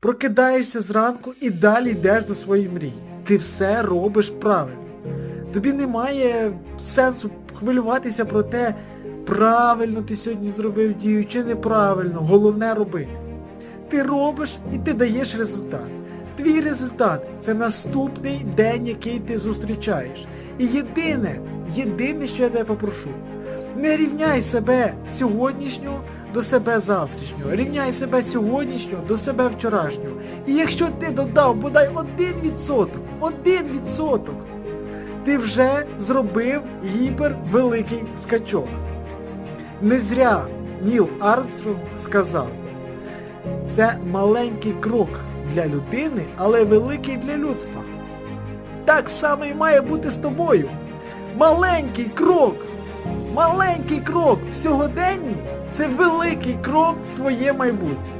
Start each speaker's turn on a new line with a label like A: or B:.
A: Прокидаєшся зранку і далі йдеш до своєї мрії. Ти все робиш правильно. Тобі немає сенсу хвилюватися про те, правильно ти сьогодні зробив дію чи неправильно. Головне робити. Ти робиш і ти даєш результат. Твій результат це наступний день, який ти зустрічаєш. І єдине, єдине, що я тебе попрошу, не рівняй себе сьогоднішнього до себе завтрашнього. Рівняй себе сьогоднішнього до себе вчорашнього. І якщо ти додав бодай один відсоток, один відсоток, ти вже зробив гіпервеликий скачок. Не зря Ніл Армстронг сказав, це маленький крок для людини, але великий для людства. Так само і має бути з тобою. Маленький крок, маленький крок сьогоденні це великий крок в твоє майбутнє.